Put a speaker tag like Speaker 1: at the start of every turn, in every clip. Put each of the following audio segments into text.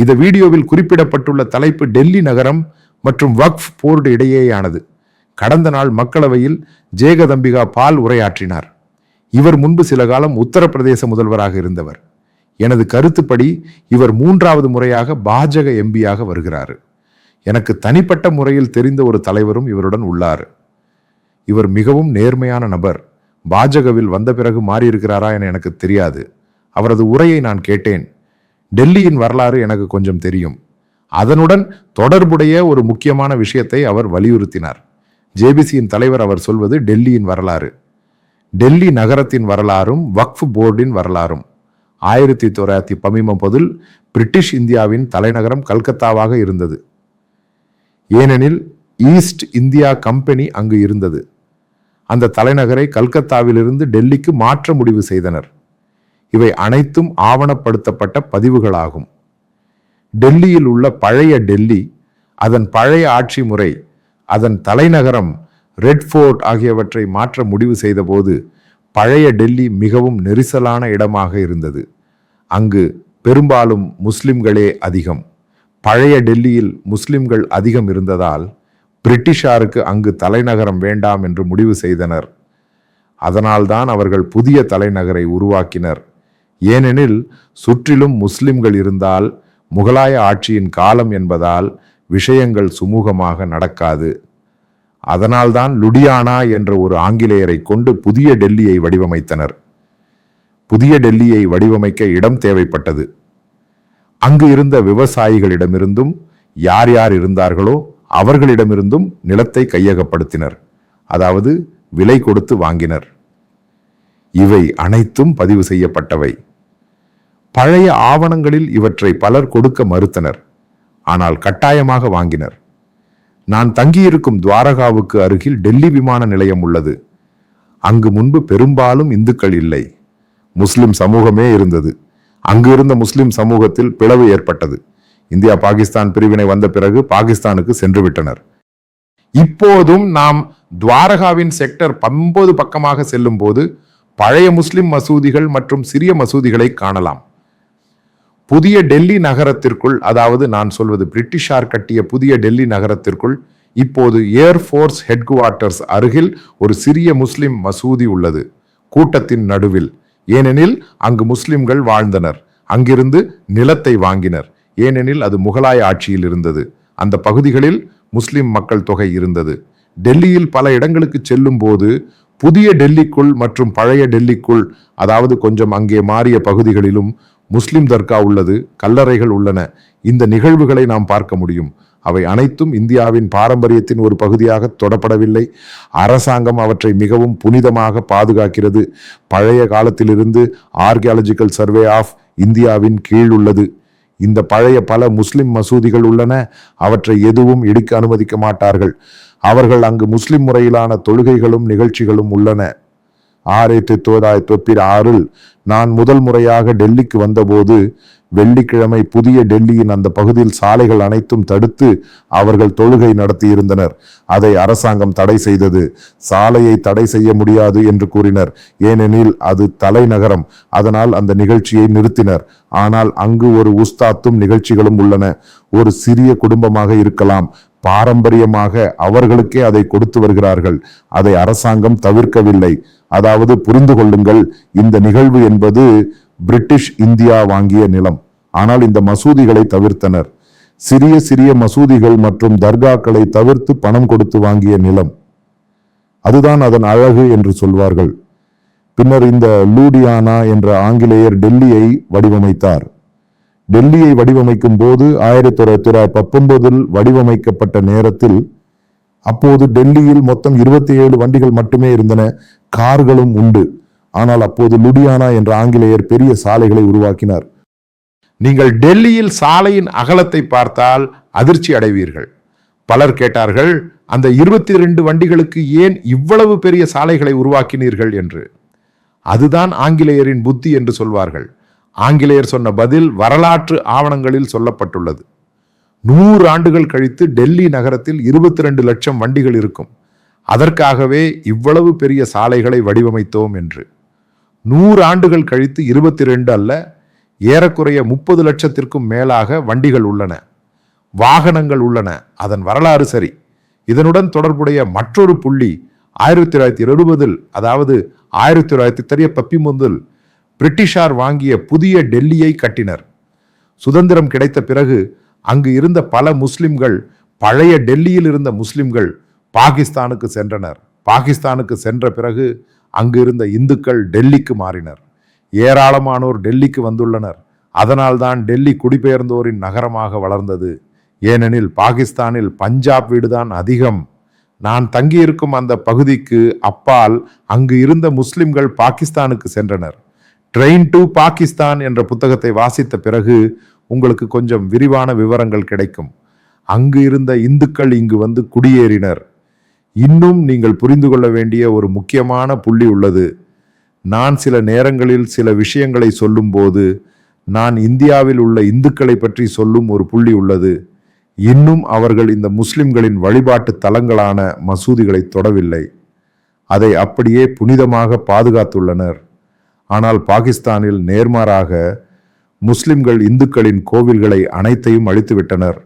Speaker 1: இந்த வீடியோவில் குறிப்பிடப்பட்டுள்ள தலைப்பு டெல்லி நகரம் மற்றும் வக்ஃப் போர்டு இடையேயானது. கடந்த நாள் மக்களவையில் ஜேகதம்பிகா பால் உரையாற்றினார். இவர் முன்பு சில காலம் உத்தரப்பிரதேச முதல்வராக இருந்தவர். எனது கருத்துப்படி இவர் மூன்றாவது முறையாக பாஜக எம்பியாக வருகிறார். எனக்கு தனிப்பட்ட முறையில் தெரிந்த ஒரு தலைவரும் இவருடன் உள்ளார். இவர் மிகவும் நேர்மையான நபர். பாஜகவில் வந்த பிறகு மாறியிருக்கிறாரா என எனக்கு தெரியாது. அவரது உரையை நான் கேட்டேன். டெல்லியின் வரலாறு எனக்கு கொஞ்சம் தெரியும். அதனுடன் தொடர்புடைய ஒரு முக்கியமான விஷயத்தை அவர் வலியுறுத்தினார். ஜேபிசியின் தலைவர் அவர் சொல்வது டெல்லியின் வரலாறு. டெல்லி நகரத்தின் வரலாறும் வக்ஃப் போர்டின் வரலாறும். ஆயிரத்தி தொள்ளாயிரத்தி பதில் பிரிட்டிஷ் இந்தியாவின் தலைநகரம் கல்கத்தாவாக இருந்தது. ஏனெனில் ஈஸ்ட் இந்தியா கம்பெனி அங்கு இருந்தது. அந்த தலைநகரை கல்கத்தாவிலிருந்து டெல்லிக்கு மாற்ற முடிவு செய்தனர். இவை அனைத்தும் ஆவணப்படுத்தப்பட்ட பதிவுகளாகும். டெல்லியில் உள்ள பழைய டெல்லி அதன் பழைய ஆட்சி முறை அதன் தலைநகரம் ரெட் ஃபோர்ட் ஆகியவற்றை மாற்ற முடிவு செய்தபோது பழைய டெல்லி மிகவும் நெரிசலான இடமாக இருந்தது. அங்கு பெரும்பாலும் முஸ்லிம்களே அதிகம். பழைய டெல்லியில் முஸ்லிம்கள் அதிகம் இருந்ததால் பிரிட்டிஷாருக்கு அங்கு தலைநகரம் வேண்டாம் என்று முடிவு செய்தனர். அதனால்தான் அவர்கள் புதிய தலைநகரை உருவாக்கினர். ஏனெனில் சுற்றிலும் முஸ்லிம்கள் இருந்தால் முகலாய ஆட்சியின் காலம் என்பதால் விஷயங்கள் சுமூகமாக நடக்காது. அதனால்தான் லுடியானா என்ற ஒரு ஆங்கிலேயரை கொண்டு புதிய டெல்லியை வடிவமைத்தனர். புதிய டெல்லியை வடிவமைக்க இடம் தேவைப்பட்டது. அங்கு இருந்த விவசாயிகளிடமிருந்தும் யார் யார் இருந்தார்களோ அவர்களிடமிருந்தும் நிலத்தை கையகப்படுத்தினர். அதாவது விலை கொடுத்து வாங்கினர். இவை அனைத்தும் பதிவு செய்யப்பட்டவை. பழைய ஆவணங்களில் இவற்றை பலர் கொடுக்க மறுத்தனர். ஆனால் கட்டாயமாக வாங்கினர். நான் தங்கியிருக்கும் துவாரகாவுக்கு அருகில் டெல்லி விமான நிலையம் உள்ளது. அங்கு முன்பு பெரும்பாலும் இந்துக்கள் இல்லை. முஸ்லிம் சமூகமே இருந்தது. அங்கு இருந்த முஸ்லிம் சமூகத்தில் பிளவு ஏற்பட்டது. இந்தியா பாகிஸ்தான் பிரிவினை வந்த பிறகு பாகிஸ்தானுக்கு சென்று விட்டனர். இப்போதும் நாம் துவாரகாவின் செக்டர் பம்பது பக்கமாக செல்லும் போது பழைய முஸ்லிம் மசூதிகள் மற்றும் சிறிய மசூதிகளை காணலாம். புதிய டெல்லி நகரத்திற்குள் அதாவது நான் சொல்வது பிரிட்டிஷார் கட்டிய புதிய டெல்லி நகரத்திற்குள் இப்போது ஏர்ஃபோர்ஸ் ஹெட் குவார்ட்டர்ஸ் அருகில் ஒரு சிறிய முஸ்லிம் மசூதி உள்ளது கூட்டத்தின் நடுவில். ஏனெனில் அங்கு முஸ்லிம்கள் வாழ்ந்தனர் அங்கிருந்து நிலத்தை வாங்கினர். ஏனெனில் அது முகலாய ஆட்சியில் இருந்தது. அந்த பகுதிகளில் முஸ்லிம் மக்கள் தொகை இருந்தது. டெல்லியில் பல இடங்களுக்கு செல்லும் போது புதிய டெல்லிக்குள் மற்றும் பழைய டெல்லிக்குள் அதாவது கொஞ்சம் அங்கே மாறிய பகுதிகளிலும் முஸ்லிம் தர்கா உள்ளது கல்லறைகள் உள்ளன. இந்த நிகழ்வுகளை நாம் பார்க்க முடியும். அவை அனைத்தும் இந்தியாவின் பாரம்பரியத்தின் ஒரு பகுதியாக தொடப்படவில்லை. அரசாங்கம் அவற்றை மிகவும் புனிதமாக பாதுகாக்கிறது. பழைய காலத்திலிருந்து ஆர்கியாலஜிக்கல் சர்வே ஆஃப் இந்தியாவின் கீழ் உள்ளது. இந்த பழைய பல முஸ்லிம் மசூதிகள் உள்ளன. அவற்றை எதுவும் இடிக்க அனுமதிக்க மாட்டார்கள். அவர்கள் அங்கு முஸ்லிம் முறையிலான தொழுகைகளும் நிகழ்ச்சிகளும் உள்ளன. ஆயிரத்தி தொள்ளாயிரத்தி தொப்பில் ஆறில் நான் முதல் முறையாக டெல்லிக்கு வந்தபோது வெள்ளிக்கிழமை புதிய டெல்லியின் அந்த பகுதியில் சாலைகள் அனைத்தும் தடுத்து அவர்கள் தொழுகை நடத்தியிருந்தனர். அதை அரசாங்கம் தடை செய்தது. சாலையை தடை செய்ய முடியாது என்று கூறினர். ஏனெனில் அது தலைநகரம். அதனால் அந்த நிகழ்ச்சியை நிறுத்தினர். ஆனால் அங்கு ஒரு உஸ்தாத்தும் நிகழ்ச்சிகளும் உள்ளன. ஒரு சிறிய குடும்பமாக இருக்கலாம். பாரம்பரியமாக அவர்களுக்கே அதை கொடுத்து வருகிறார்கள். அதை அரசாங்கம் தவிர்க்கவில்லை. அதாவது புரிந்து கொள்ளுங்கள் இந்த நிகழ்வு என்பது பிரிட்டிஷ் இந்தியா வாங்கிய நிலம். ஆனால் இந்த மசூதிகளை தவிர்த்தனர். சிறிய சிறிய மசூதிகள் மற்றும் தர்காக்களை தவிர்த்து பணம் கொடுத்து வாங்கிய நிலம். அதுதான் அதன் அழகு என்று சொல்வார்கள். பின்னர் இந்த லூடியானா என்ற ஆங்கிலேயர் டெல்லியை வடிவமைத்தார். டெல்லியை வடிவமைக்கும் போது ஆயிரத்தி தொள்ளாயிரத்தி பத்தொன்பதில் வடிவமைக்கப்பட்ட நேரத்தில் அப்போது டெல்லியில் மொத்தம் இருபத்தி ஏழு வண்டிகள் மட்டுமே இருந்தன. கார்களும் உண்டு. ஆனால் அப்போது லுடியானா என்ற ஆங்கிலேயர் பெரிய சாலைகளை உருவாக்கினார். நீங்கள் டெல்லியில் சாலையின் அகலத்தை பார்த்தால் அதிர்ச்சி அடைவீர்கள். பலர் கேட்டார்கள் அந்த இருபத்தி ரெண்டு வண்டிகளுக்கு ஏன் இவ்வளவு பெரிய சாலைகளை உருவாக்கினீர்கள் என்று. அதுதான் ஆங்கிலேயரின் புத்தி என்று சொல்வார்கள். ஆங்கிலேயர் சொன்ன பதில் வரலாற்று ஆவணங்களில் சொல்லப்பட்டுள்ளது. நூறு ஆண்டுகள் கழித்து டெல்லி நகரத்தில் இருபத்தி ரெண்டு லட்சம் வண்டிகள் இருக்கும். அதற்காகவே இவ்வளவு பெரிய சாலைகளை வடிவமைத்தோம் என்று. நூறு ஆண்டுகள் கழித்து இருபத்தி ரெண்டு அல்ல ஏறக்குறைய முப்பது லட்சத்திற்கும் மேலாக வண்டிகள் உள்ளன வாகனங்கள் உள்ளன. அதன் வரலாறு சரி. இதனுடன் தொடர்புடைய மற்றொரு புள்ளி ஆயிரத்தி தொள்ளாயிரத்தி எழுபதில் அதாவது ஆயிரத்தி தொள்ளாயிரத்தி தெரிய பப்பி முதல் பிரிட்டிஷார் வாங்கிய புதிய டெல்லியை கட்டினர். சுதந்திரம் கிடைத்த பிறகு அங்கு இருந்த பல முஸ்லிம்கள் பழைய டெல்லியில் இருந்த முஸ்லிம்கள் பாகிஸ்தானுக்கு சென்றனர். பாகிஸ்தானுக்கு சென்ற பிறகு அங்கு இருந்த இந்துக்கள் டெல்லிக்கு மாறினர். ஏராளமானோர் டெல்லிக்கு வந்துள்ளனர். அதனால்தான் டெல்லி குடிபெயர்ந்தோரின் நகரமாக வளர்ந்தது. ஏனெனில் பாகிஸ்தானில் பஞ்சாப் வீடுதான் அதிகம். நான் தங்கியிருக்கும் அந்த பகுதிக்கு அப்பால் அங்கு இருந்த முஸ்லிம்கள் பாகிஸ்தானுக்கு சென்றனர். ட்ரெயின் டு பாகிஸ்தான் என்ற புத்தகத்தை வாசித்த பிறகு உங்களுக்கு கொஞ்சம் விரிவான விவரங்கள் கிடைக்கும். அங்கு இருந்த இந்துக்கள் இங்கு வந்து குடியேறினர். இன்னும் நீங்கள் புரிந்து கொள்ள வேண்டிய ஒரு முக்கியமான புள்ளி உள்ளது. நான் சில நேரங்களில் சில விஷயங்களை சொல்லும்போது நான் இந்தியாவில் உள்ள இந்துக்களை பற்றி சொல்லும் ஒரு புள்ளி உள்ளது. இன்னும் அவர்கள் இந்த முஸ்லிம்களின் வழிபாட்டு தலங்களான மசூதிகளை தொடவில்லை. அதை அப்படியே புனிதமாக பாதுகாத்துள்ளனர். ஆனால் பாகிஸ்தானில் நேர்மாறாக முஸ்லிம்கள் இந்துக்களின் கோவில்களை அனைத்தையும் அழித்துவிட்டனர்.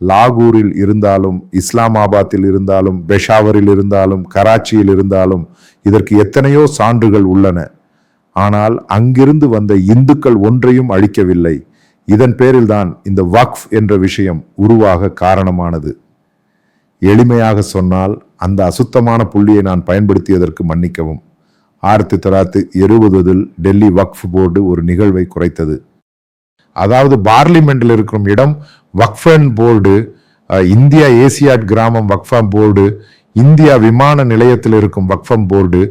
Speaker 1: லாகூரில் இருந்தாலும் இஸ்லாமாபாத்தில் இருந்தாலும் பெஷாவரில் இருந்தாலும் கராச்சியில் இருந்தாலும் இதற்கு எத்தனையோ சான்றுகள் உள்ளன. ஆனால் அங்கிருந்து வந்த இந்துக்கள் ஒன்றையும் அழிக்கவில்லை. இதன் பேரில்தான் இந்த வக்ஃப் என்ற விஷயம் உருவாக காரணமானது. எளிமையாக சொன்னால் அந்த அசுத்தமான புள்ளியை நான் பயன்படுத்தியதற்கு மன்னிக்கவும். ஆயிரத்தி தொள்ளாயிரத்தி எழுபதில் டெல்லி வக்ஃப் போர்டு ஒரு நிகழ்வை குறைத்தது. அதாவது பார்லிமெண்டில் இருக்கும் இடம் வக்ஃபன் போர்டு இந்தியா ஏசியாட் கிராமம் வக்ஃபம் போர்டு இந்தியா விமான நிலையத்தில் இருக்கும் வக்ஃபம் போர்டு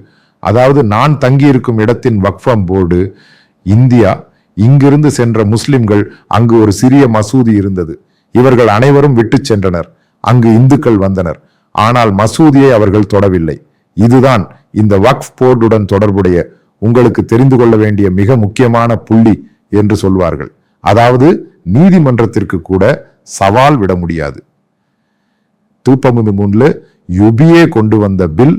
Speaker 1: அதாவது நான் தங்கியிருக்கும் இடத்தின் வக்ஃபம் போர்டு இந்தியா இங்கிருந்து சென்ற முஸ்லிம்கள் அங்கு ஒரு சிறிய மசூதி இருந்தது. இவர்கள் அனைவரும் விட்டு சென்றனர். அங்கு இந்துக்கள் வந்தனர். ஆனால் மசூதியை அவர்கள் தொடவில்லை. இதுதான் இந்த வக்ஃப் போர்டுடன் தொடர்புடைய உங்களுக்கு தெரிந்து கொள்ள வேண்டிய மிக முக்கியமான புள்ளி என்று சொல்வார்கள். அதாவது நீதிமன்றத்திற்கு கூட சவால் விட முடியாது. தூப்பமுமி முன்ல யுபிஏ கொண்டு வந்த பில்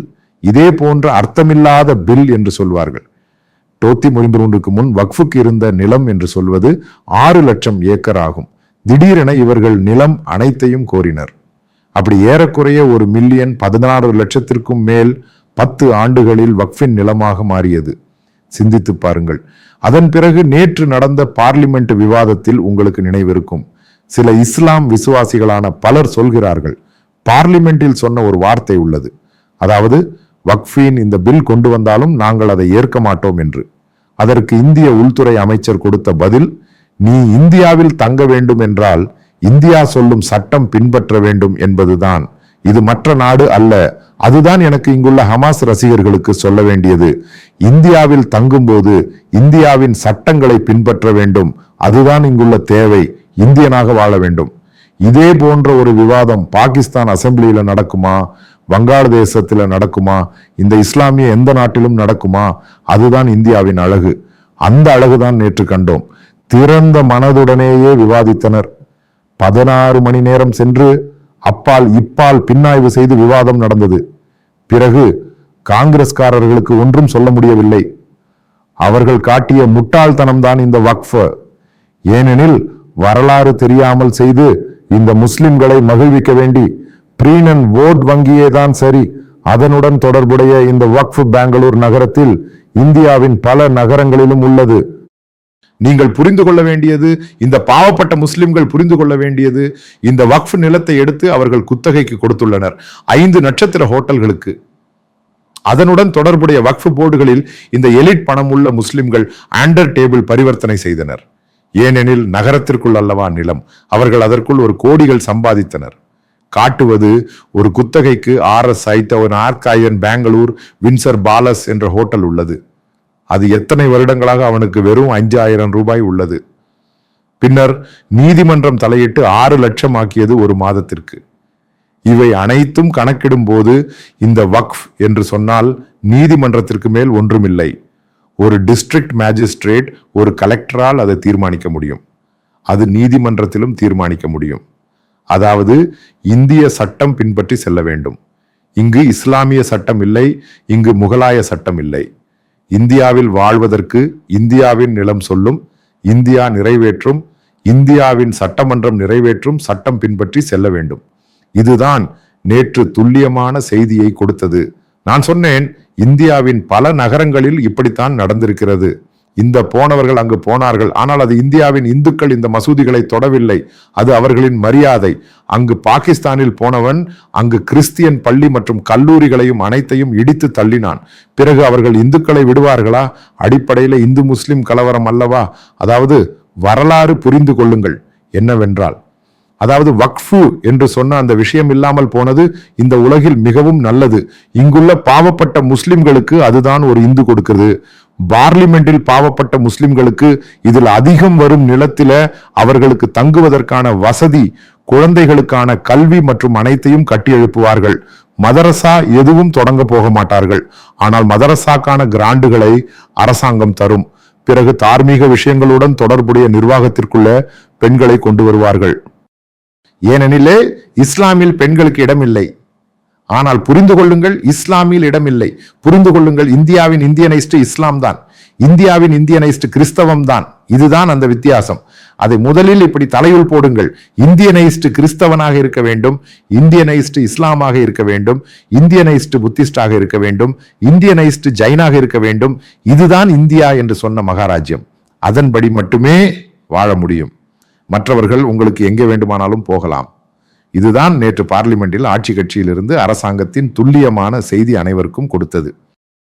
Speaker 1: இதே போன்ற அர்த்தமில்லாத பில் என்று சொல்வார்கள். டோத்தி மொழிம்புருக்கு முன் வக்ஃபுக்கு இருந்த நிலம் என்று சொல்வது ஆறு லட்சம் ஏக்கர் ஆகும். திடீரென இவர்கள் நிலம் அனைத்தையும் கோரினர். அப்படி ஏறக்குறைய ஒரு மில்லியன் பதினாறு லட்சத்திற்கும் மேல் பத்து ஆண்டுகளில் வக்ஃபின் நிலமாக மாறியது. சிந்தித்து பாருங்கள். அதன் பிறகு நேற்று நடந்த பார்லிமெண்ட் விவாதத்தில் உங்களுக்கு நினைவிருக்கும். சில இஸ்லாம் விசுவாசிகளான பலர் சொல்கிறார்கள் பார்லிமெண்டில் சொன்ன ஒரு வார்த்தை உள்ளது. அதாவது வக்ஃபின் இந்த பில் கொண்டு வந்தாலும் நாங்கள் அதை ஏற்க மாட்டோம் என்று. அதற்கு இந்திய உள்துறை அமைச்சர் கொடுத்த பதில் நீ இந்தியாவில் தங்க வேண்டும் என்றால் இந்தியா சொல்லும் சட்டம் பின்பற்ற வேண்டும் என்பதுதான். இது மற்ற நாடு அல்ல. அதுதான் எனக்கு இங்குள்ள ஹமாஸ் ரசிகர்களுக்கு சொல்ல வேண்டியது. இந்தியாவில் தங்கும்போது இந்தியாவின் சட்டங்களை பின்பற்ற வேண்டும். அதுதான் இங்குள்ள தேவை. இந்தியனாக வாழ வேண்டும். இதே போன்ற ஒரு விவாதம் பாகிஸ்தான் அசெம்பிளியில நடக்குமா? வங்காளதேசத்தில் நடக்குமா? இந்த இஸ்லாமிய எந்த நாட்டிலும் நடக்குமா? அதுதான் இந்தியாவின் அழகு. அந்த அழகுதான் நேற்று கண்டோம். திறந்த மனதுடனேயே விவாதித்தனர். பதினாறு மணி நேரம் சென்று அப்பால் இப்பால் பின்னாய்வு செய்து விவாதம் நடந்தது. பிறகு காங்கிரஸ்காரர்களுக்கு ஒன்றும் சொல்ல முடியவில்லை. அவர்கள் காட்டிய முட்டாள்தனம்தான் இந்த வக்ஃப. ஏனெனில் வரலாறு தெரியாமல் செய்து இந்த முஸ்லிம்களை மகிழ்விக்க வேண்டி பிரீனன் ஓட் வங்கியே தான் சரி அதனுடன் தொடர்புடைய இந்த வக்ஃப் பெங்களூர் நகரத்தில் இந்தியாவின் பல நகரங்களிலும் உள்ளது. நீங்கள் புரிந்து கொள்ள வேண்டியது இந்த பாவப்பட்ட முஸ்லிம்கள் புரிந்து கொள்ள வேண்டியது இந்த வக்ஃப் நிலத்தை எடுத்து அவர்கள் குத்தகைக்கு கொடுத்துள்ளனர். ஐந்து நட்சத்திர ஹோட்டல்களுக்கு. அதனுடன் தொடர்புடைய வக்ஃப் போர்டுகளில் இந்த எலிட் பணம் உள்ள முஸ்லிம்கள் ஆண்டர் டேபிள் பரிவர்த்தனை செய்தனர். ஏனெனில் நகரத்திற்குள் அல்லவா நிலம். அவர்கள் அதற்குள் ஒரு கோடிகள் சம்பாதித்தனர். காட்டுவது ஒரு குத்தகைக்கு ஆர் எஸ் ஐத்தவன் ஆர்காயன் பெங்களூர் வின்சர் பாலஸ் என்ற ஹோட்டல் உள்ளது. அது எத்தனை வருடங்களாக அவனுக்கு வெறும் அஞ்சாயிரம் ரூபாய் உள்ளது. பின்னர் நீதிமன்றம் தலையிட்டு ஆறு லட்சம் ஆக்கியது ஒரு மாதத்திற்கு. இவை அனைத்தும் கணக்கிடும் போது இந்த வக்ஃப் என்று சொன்னால் நீதிமன்றத்திற்கு மேல் ஒன்றுமில்லை. ஒரு டிஸ்ட்ரிக்ட் மேஜிஸ்ட்ரேட் ஒரு கலெக்டரால் அதை தீர்மானிக்க முடியும். அது நீதிமன்றத்திலும் தீர்மானிக்க முடியும். அதாவது இந்திய சட்டம் பின்பற்றி செல்ல வேண்டும். இங்கு இஸ்லாமிய சட்டம் இல்லை இங்கு முகலாய சட்டம் இல்லை. இந்தியாவில் வாழ்வதற்கு இந்தியாவின் நிலம் சொல்லும் இந்தியா நிறைவேற்றும் இந்தியாவின் சட்டமன்றம் நிறைவேற்றும் சட்டம் பின்பற்றி செல்ல வேண்டும். இதுதான் நேற்று துல்லியமான செய்தியை கொடுத்தது. நான் சொன்னேன் இந்தியாவின் பல நகரங்களில் இப்படித்தான் நடந்திருக்கிறது. இந்த போனவர்கள் அங்கு போனார்கள். ஆனால் அது இந்தியாவின் இந்துக்கள் இந்த மசூதிகளை தொடவில்லை. அது அவர்களின் மரியாதை. அங்கு பாகிஸ்தானில் போனவன் அங்கு கிறிஸ்தியன் பள்ளி மற்றும் கல்லூரிகளையும் அனைத்தையும் இடித்து தள்ளினான். பிறகு அவர்கள் இந்துக்களை விடுவார்களா? அடிப்படையில் இந்து முஸ்லிம் கலவரம் அல்லவா? அதாவது வரலாறு புரிந்து கொள்ளுங்கள். என்னவென்றால் அதாவது வக்ஃபு என்று சொன்ன அந்த விஷயம் இல்லாமல் போனது இந்த உலகில் மிகவும் நல்லது. இங்குள்ள பாவப்பட்ட முஸ்லிம்களுக்கு அதுதான் ஒரு இந்து கொடுக்குது பார்லிமெண்டில் பாவப்பட்ட முஸ்லிம்களுக்கு இதில் அதிகம் வரும் நிலத்தில அவர்களுக்கு தங்குவதற்கான வசதி குழந்தைகளுக்கான கல்வி மற்றும் அனைத்தையும் கட்டி எழுப்புவார்கள். மதரசா எதுவும் தொடங்க போக மாட்டார்கள். ஆனால் மதரசாக்கான கிராண்டுகளை அரசாங்கம் தரும். பிறகு தார்மீக விஷயங்களுடன் தொடர்புடைய நிர்வாகத்திற்குள்ள பெண்களை கொண்டு வருவார்கள். ஏனெனிலே இஸ்லாமில் பெண்களுக்கு இடமில்லை. ஆனால் புரிந்து கொள்ளுங்கள் இஸ்லாமில் இடமில்லை. புரிந்து கொள்ளுங்கள் இந்தியாவின் இந்தியனைஸ்டு இஸ்லாம் தான். இந்தியாவின் இந்தியனைஸ்டு கிறிஸ்தவம் தான். இதுதான் அந்த வித்தியாசம். அதை முதலில் இப்படி தலையுள் போடுங்கள். இந்தியனைஸ்டு கிறிஸ்தவனாக இருக்க வேண்டும் இந்தியனைஸ்டு இஸ்லாமாக இருக்க வேண்டும் இந்தியனைஸ்டு புத்திஸ்டாக இருக்க வேண்டும் இந்தியனைஸ்டு ஜைனாக இருக்க வேண்டும். இதுதான் இந்தியா என்று சொன்ன மகாராஜ்யம். அதன்படி மட்டுமே வாழ முடியும். மற்றவர்கள் உங்களுக்கு எங்கே வேண்டுமானாலும் போகலாம். இதுதான் நேற்று பார்லிமெண்டில் ஆட்சி கட்சியிலிருந்து அரசாங்கத்தின் துல்லியமான செய்தி அனைவருக்கும் கொடுத்தது.